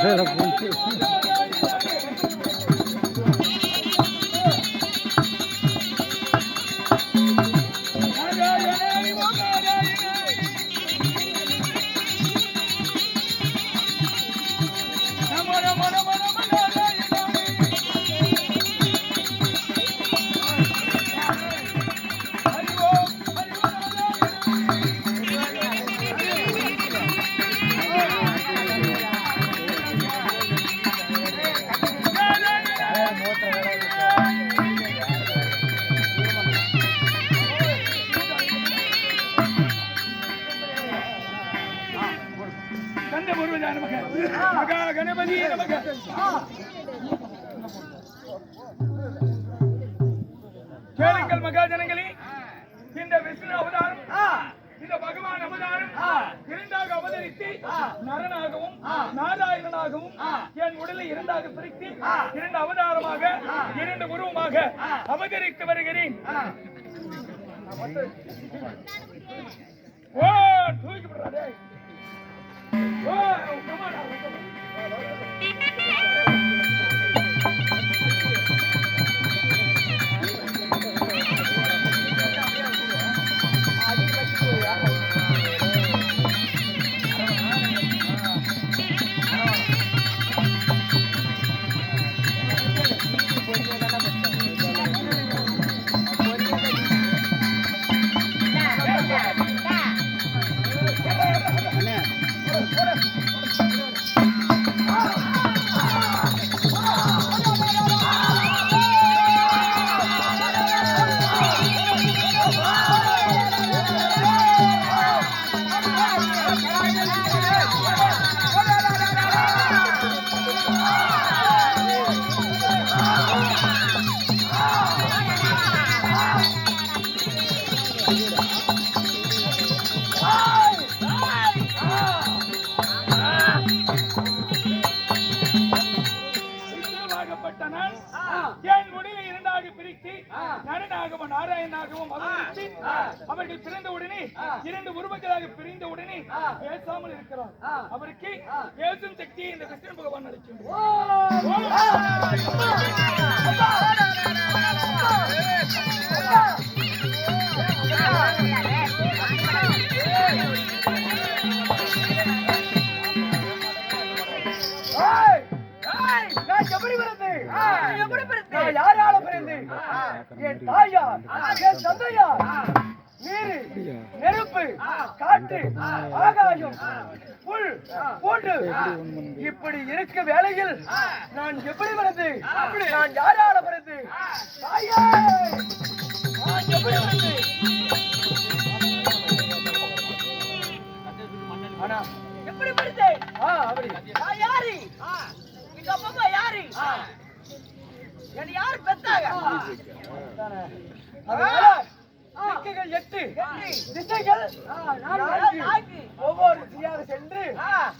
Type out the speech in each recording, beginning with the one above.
கந்த இரண்டாக பிரித்து இரண்டு அவதாரமாக இரண்டு உருவமாக அவதரித்து வருகிறேன். ஓ தூக்கி விடுறாடே என் தாயார், என் தந்தையார், நீரு, நெருப்பு, காற்று, ஆகாயம், புல், பூண்டு, இப்படி இருக்க வேளையில் நான் எப்படி பிறந்தேன்? நான் யாரால பிறந்தேன்? தாயே, நான் எப்படி பிறந்தேன்? ஆனா, எப்படி பிடித்தேன் ஆ, அப்படி. யாரு? எங்க அப்பா யாரு? என்னை யாரு பெத்தாங்க? திக்குகள் எட்டு. திசைகள். ஒவ்வொரு திசையாக சென்று.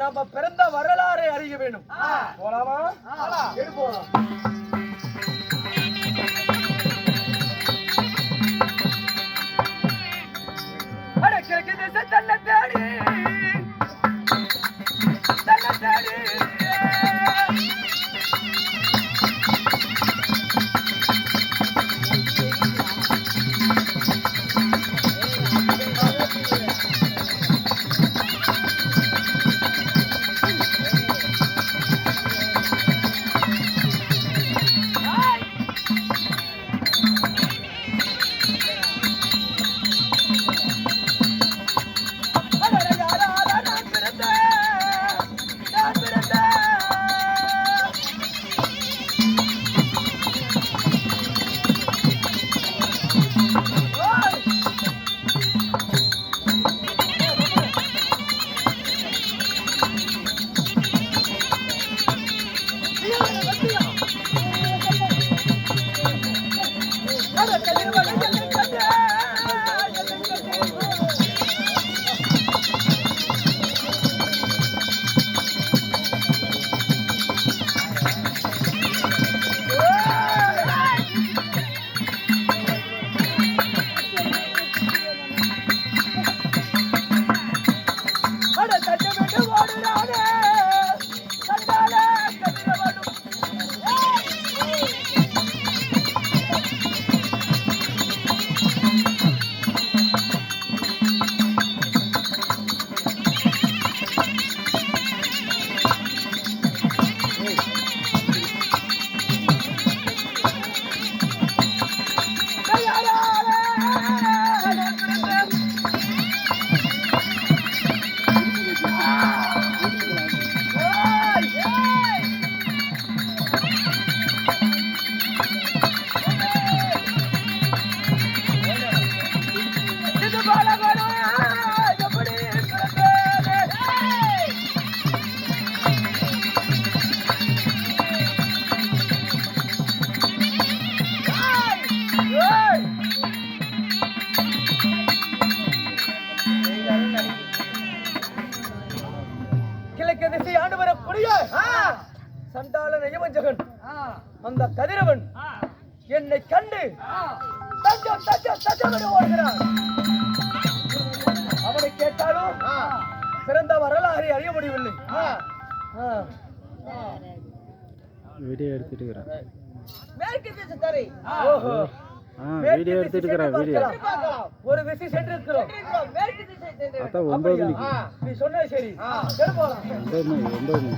நம்ம பிறந்த வரலாறை அறிய வேண்டும். போலாமா? போலாம். எடு போலாம். அட கிழக்கு திசை தன்னை தேடி. பிறந்த வரலாறை அறிய முடியவில்லை. ஆ. வீடியோ எடுத்துட்டு வீடியோ எடுத்துட்டு வீடியோ. ஒரு திசை சென்று. அதான் ஒன்பது? மணிக்கு. நீ சொன்ன சரி. ஒன்பது மணி ஒன்பது மணி.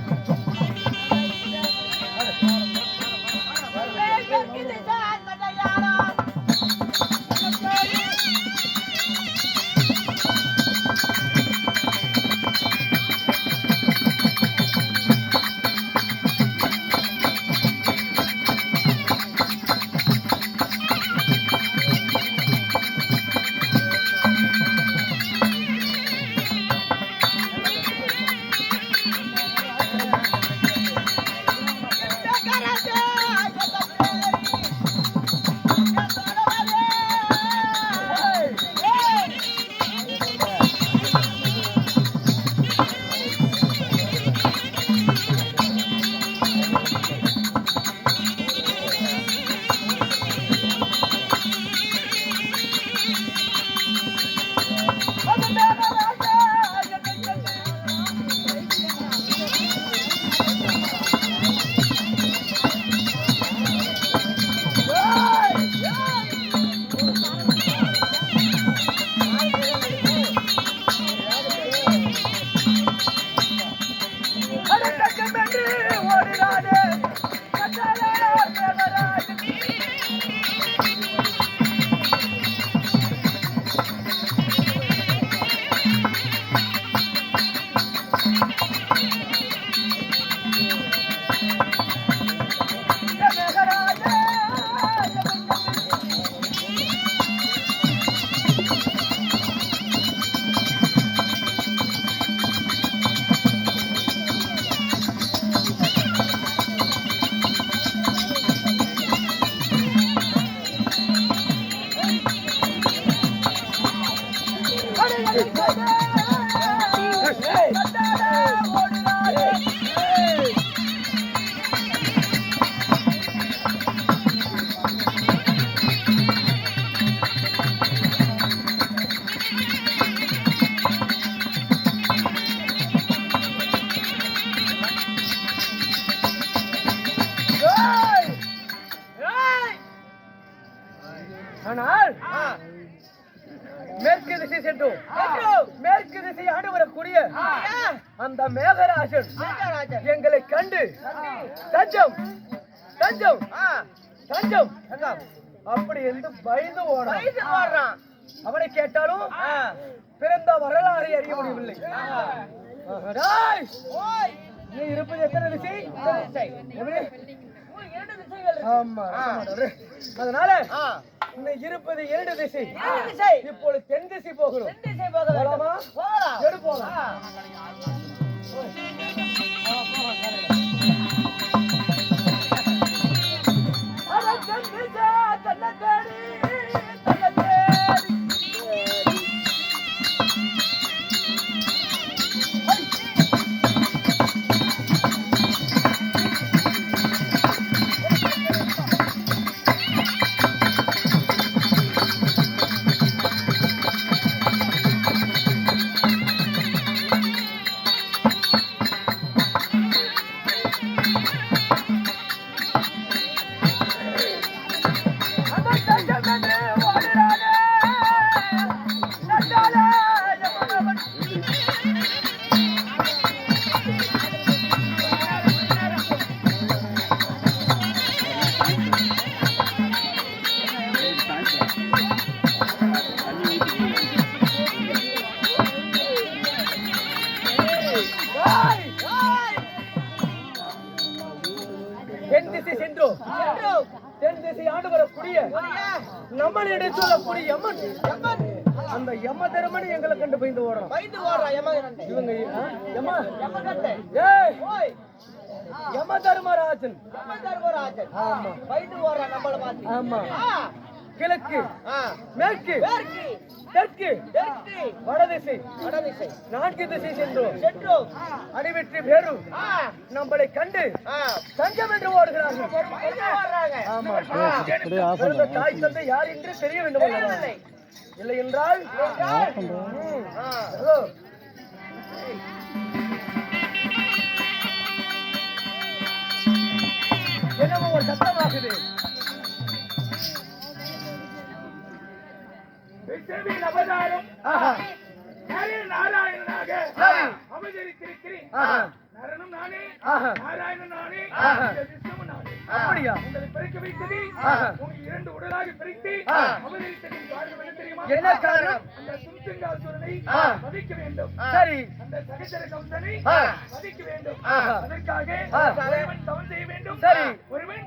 கண்டு தஞ்சம். தஞ்சம். தஞ்சம். அப்படி என்று பயந்து ஓடுறான். அவனை கேட்டாலும் பிறந்த வரலாறை அறிய முடியவில்லை. டேய்! நீ இருப்பது எத்தனை திசை? ஆமா. அதனால இருப்பது இரண்டு திசை. திசை. இப்பொழுது தென் திசை போகிறோம். தென் திசை போக வேண்டும். போலாமா? போகலாம் எடு போலாம் ஆண்டு வரக்கூடிய நம்மளிடம் சொல்லக்கூடிய யமன் அந்த யம தர்மன் எங்களை கண்டு பயந்து ஓடுறோம் பயந்து ஓடுறா யமகண்ட இவங்க ஏய். யம தர்மராஜன். யம தர்மராஜன். ஆமா. பயந்து நம்மள கிழக்கு. மேற்கு. தெற்கு தெற்கு. வடதிசை வடதிசை. நான்கு திசை சென்றோம். சென்றோம். அடிவெற்றி பேரும் ஆ. நம்மளை கண்டு தஞ்சம் என்று ஓடுகிறார்கள். ஆமா. தாய் தந்தை யார் என்று தெரிய வேண்டும். இல்லை என்றால் ஆஃப் விஷ்ணுவின் அவதாரம் ஆஹா, நரே நாராயணனாக சரி. அவதரித்திருக்கிறேன் ஆஹா, நரனும் நானே ஆஹா. நாராயணன் நானே ஆஹா. இந்த விஷ்ணுவும் நானே அப்படியா உங்களை பிறக்க வைத்தது ஆஹா. உங்க இரண்டு உடலாக பிரித்து ஆ. அவதரித்ததின் காரணம் என்ன தெரியுமா என்ன காரணம் அந்த தும்சிங்காசுரனை ஆ. வதைக்க வேண்டும் சரி அந்த சகச்சர கம்சனை ஆ. வதைக்க வேண்டும் ஆஹா. அதற்காக. ஒருவன் தவம் செய்ய வேண்டும் சரி. ஒருவன்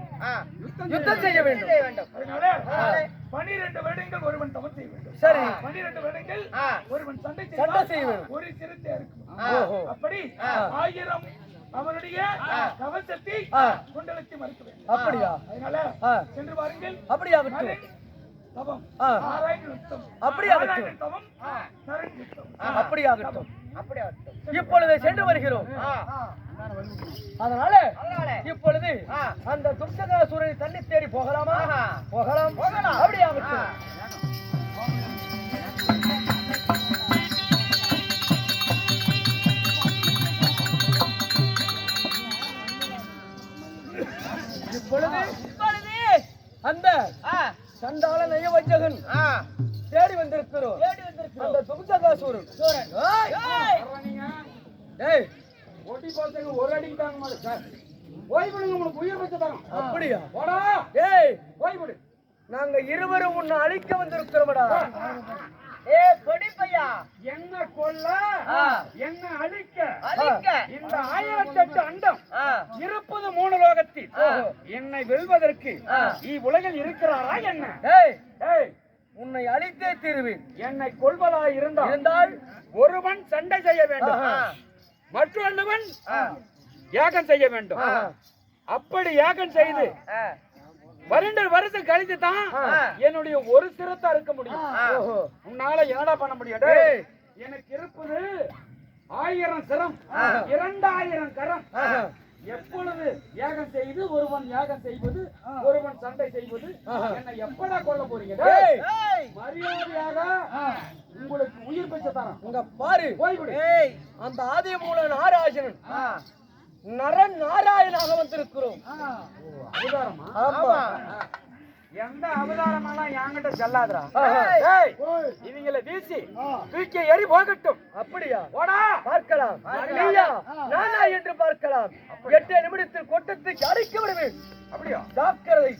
யுத்தம் செய்ய வேண்டும் அதனால வருடங்கள் ஒருவன் தவம் செய்ய வேண்டும். சரி. பன்னிரண்டு ஆ. ஒருவன் சண்டை சண்டை செய்ய வேண்டும். ஒரு சிறுத்தை இருக்கும். அப்படி. ஆயிரம் அவனுடைய கவசத்தை. குண்டலத்தை மறுக்க வேண்டும். அப்படியா? அதனால. சென்று பாருங்கள். அப்படியாகட்டும் நரன் தவம். ஆ. நாராயண யுத்தம். அப்படியாகட்டும். நாராயண தவம் அப்படியாகட்டும் அப்படியே வரட்டும். இப்பொழுது சென்று வருகிறோம். அதனால இப்பொழுது. அந்த தும்சகாசூரனை தண்ணி தேடி போகலாமா. போகலாம். போகலாம். அப்படியாகட்டும் ஆ. இப்பொழுது இப்பொழுது அந்த சண்டாள நயவஞ்சகன் தேடி வந்திருக்கிறோம் அந்த தும்சகாசூரன் சூரன் ஏய். ஓட்டி போறதுக்கு ஒரு அடிக்கு தாங்க மாட்டேன் சார். ஓய்வுடுங்க உங்களுக்கு உயிர் வச்சு தரோம். அப்படியா? போடா. ஏய். ஓய்வுடு நாங்க இருவரும் உன்னை அழிக்க வந்திருக்கிறோமடா. ஏ கொடி பையா. என்ன கொல்ல. என்ன அழிக்க? அழிக்க. இந்த ஆயிரத்தெட்டு அண்டம் இருப்பது மூணு லோகத்தில். என்னை வெல்வதற்கு ஆ. இவ்வுலகில் இருக்கிறாரா என்ன? ஏய். ஏய். உன்னை அழித்தே தீருவேன். என்னை கொள்வதாய் இருந்தால் இருந்தால் ஒருவன் சண்டை செய்ய வேண்டும். ஆ. யாகம் செய்ய வேண்டும். அப்படி யாகம் செய்து பன்னெண்டு வருஷம் கழித்து தான். என்னுடைய ஒரு சிரத்தா இருக்க முடியும். உன்னால என்னடா பண்ண முடியும்? எனக்கு இருப்பது ஆயிரம் சிரம். இரண்டாயிரம் கரம். எப்பொழுது யாகம் செய்து ஒருவன் யாகம் செய்வது ஒருவன் சண்டை செய்வது. என்னை எப்படா கொல்ல போறீங்க? மரியாதையாக உங்களுக்கு உயிர் பெற்ற தரம். இங்க பாரு. அந்த ஆதி மூல நாராயணன். ஆ. நரன் நாராயணாக வந்திருக்கிறோம். ஆமா. எந்த அவதாரமெல்லாம் என்கிட்ட. ஏய், இவங்களை வீசி தூக்கி எரி போகட்டும் அப்படியா போடா பார்க்கலாம் நானா என்று பார்க்கலாம் எட்டு நிமிடத்தில் கொட்டத்துக்கு அடைக்க விடுவேன் அப்படியா ஜாக்கிரதை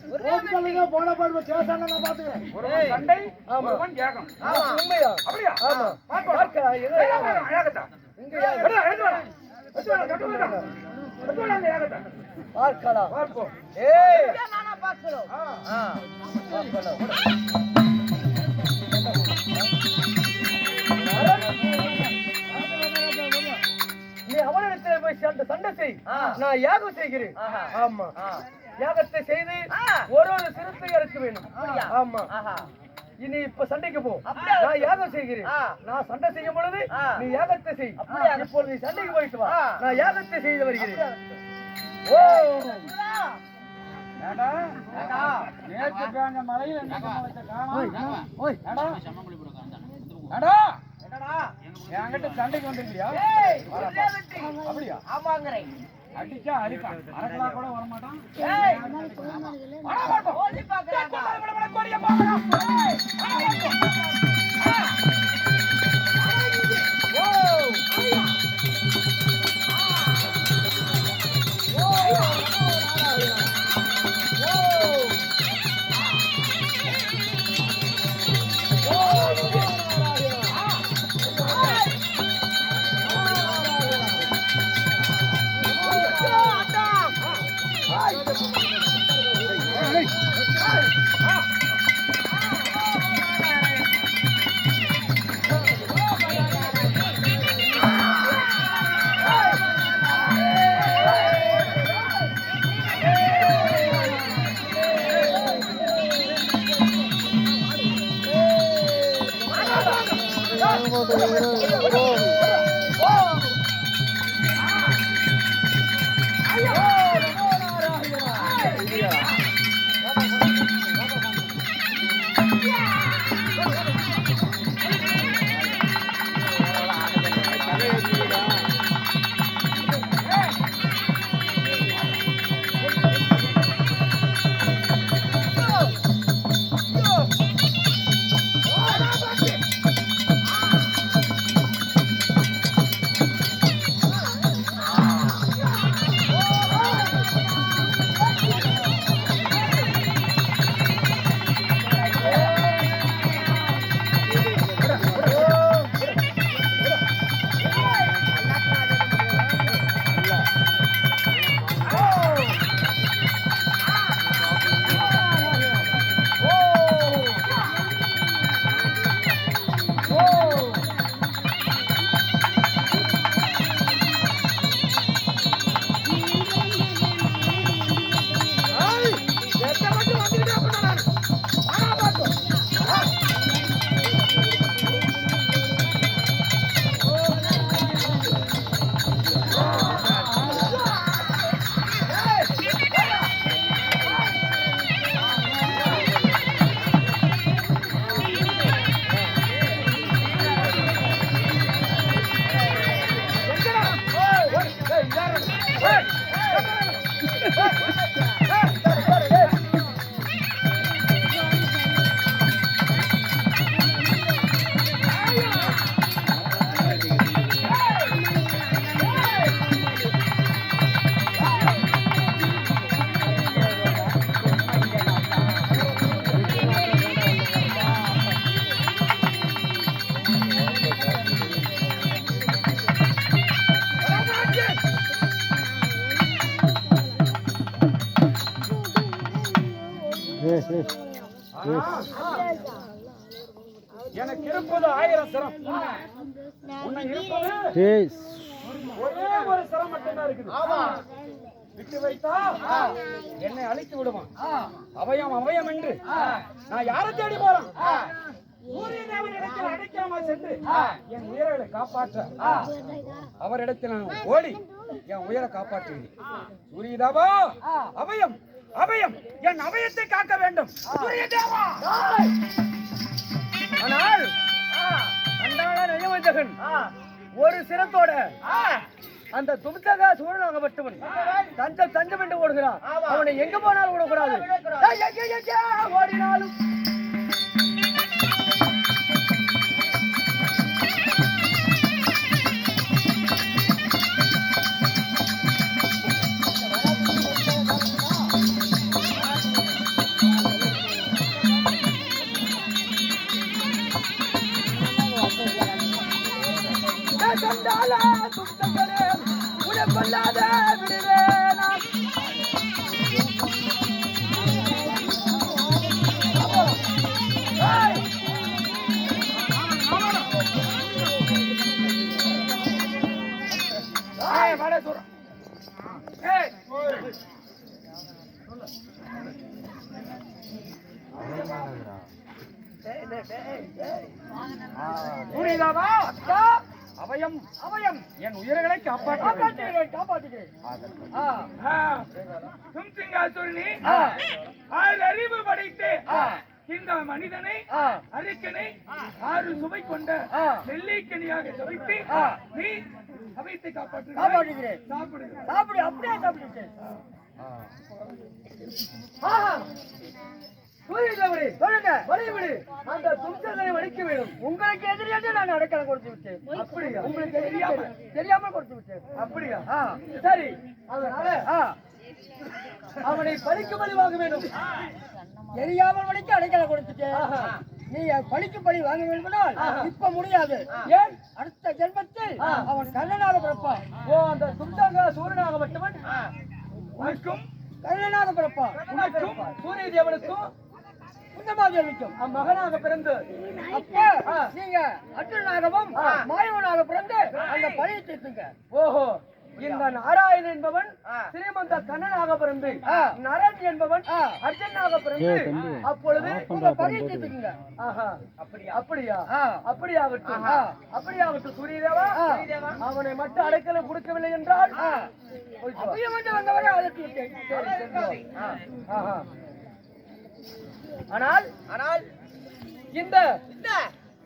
ஒருவன் சண்டை ஆமா. ஒருவன் யாகம் ஆமா, உண்மையா அப்படியா ஆமா. பார்க்கலாம் எங்க. இங்க? எடுத்து எடுத்து. பார்க்கலாம் பார்ப்போம். ஏய் ஆ. நீ போய் சண்டை சண்டை செய். நான் யாகம் செய்கிறேன். ஆமா. யாகத்தை செய்து. ஒரு ஒரு சிறுத்தை இறக்க வேணும் அப்படியா? ஆமா ஆஹா இனி இப்ப சண்டைக்கு போ? நான் யாகம் செய்கிறேன். நான் சண்டை செய்யும் பொழுது ஆ. நீ யாகத்தை செய். அப்படியா? இப்பொழுது நீ சண்டைக்கு போயிட்டு வா. நான் யாகத்தை செய்து வருகிறேன். ஓ. ஏண்டா? ஏண்டா? என்கிட்ட சண்டைக்கு வந்திருக்கியா அப்படியா? ஆமாங்கறேன். அடிச்சா அடிப்பான் அரக்கலாம் கூட பாக்குறாங்க கொடிய பாக்கலாம் இருக்குது. விட்டு வைத்தா என்னை அழித்து விடுவான். அவயம் அவயம் என்று. நான் யாரை தேடி போறேன்? அடைக்காமல் சென்று என் உயிரை காப்பாற்ற அவரிடத்தில் நான் ஓடி என் உயிரை காப்பாற்றுகிறேன் சூரியதேவா அபயம் அபயம் என் அபயத்தை காக்க வேண்டும். ஆனால் அன்றாட நியமந்தகன் ஒரு சிரத்தோட அந்த தும்சகா சூழனாகப்பட்டவன் தஞ்சம் தஞ்சம் என்று ஓடுகிறான். அவனை எங்க போனாலும் எங்க ஓடினாலும். புரியுதாவா? அக்கா, அபயம் அபயம் என் உயிர்களை காப்பாற்ற காப்பாற்றுகிறேன், காப்பாற்றுகிறேன். ஆ. ஆறு அறிவு படைத்து. இந்த மனிதனை. அரிக்கனை ஆறு சுவை கொண்ட. நெல்லிக்கனியாக சுவைத்து. நீ அவைத்து காப்பாற்று காப்பாற்றுகிறேன். சாப்பிடுங்க சாப்பிடு அப்படியே சாப்பிடுகிறேன். சூரியதேவரே, சொல்லுங்க. வழிவிடு. அந்த தும்சகரை வடிக்க வேண்டும். உங்களுக்கு எதிரியாக நான் அடைக்கலம் கொடுத்து விட்டேன். அப்படியா? உங்களுக்கு தெரியாம தெரியாம கொடுத்து விட்டேன். அப்படியா? சரி. அதனால அவனை பழிக்கு பழி வாங்க வேண்டும். தெரியாமல் வடிக்க அடைக்கலம் கொடுத்துட்டேன். நீ பழிக்கு பழி வாங்க வேண்டுமானால் இப்ப முடியாது. ஏன்? அடுத்த ஜென்மத்தில் அவன் கண்ணனாக பிறப்பான். ஓ அந்த தும்சக சூரியனாக மட்டுமன்? உனக்கும் கண்ணனாக பிறப்பான். உனக்கும் சூரிய தேவனுக்கும் குந்தமாதேவிக்கும் மகனாக பிறந்து அப்ப நீங்க அர்ஜுனாகவும் மாயவனாக பிறந்து அந்த பழியை தீர்த்துங்க. ஓஹோ இந்த நாராயணன் என்பவன் ஸ்ரீமந்த கண்ணனாக பிறந்து நரன் என்பவன் அர்ஜுனாக பிறந்து. அப்பொழுது உங்க பண்றா, பகை பண்றது. தீர்த்துக்குங்க. ஆஹா. அப்படியா? அப்படியா? அப்படியாகட்டும். அப்படியாகட்டும் சூரியதேவா? அவனை மட்டும் அடைக்கல கொடுக்கவில்லை என்றால் வந்தவரை அழைத்து விட்டேன். சரி, சரி. ஆஹா. ஆனால் ஆனால் இந்த இந்த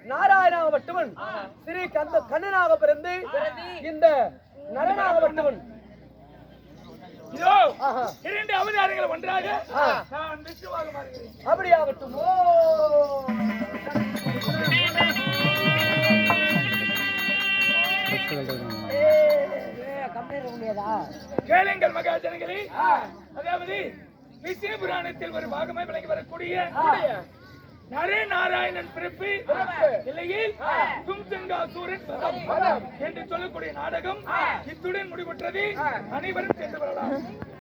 நாராயணாகப்பட்டவன் ஸ்ரீ கந்த கண்ணனாக பிறந்து இந்த நரனாகப்பட்டவன் இதோ ஆஹா. இரண்டு அவதாரங்கள் ஒன்றாக அப்படியாகட்டும்? கேளுங்கள் மகாஜனங்களே அதாவது விஷ்ணு புராணத்தில் ஒரு பாகமாய் விளங்கி வரக்கூடிய நரே நாராயணன் பிறப்பு. இல்லையில் தும்சங்காசூரன் வதம் என்று சொல்லக்கூடிய நாடகம் இத்துடன் முடிவுற்றது. அனைவரும் சென்று வரலாம்.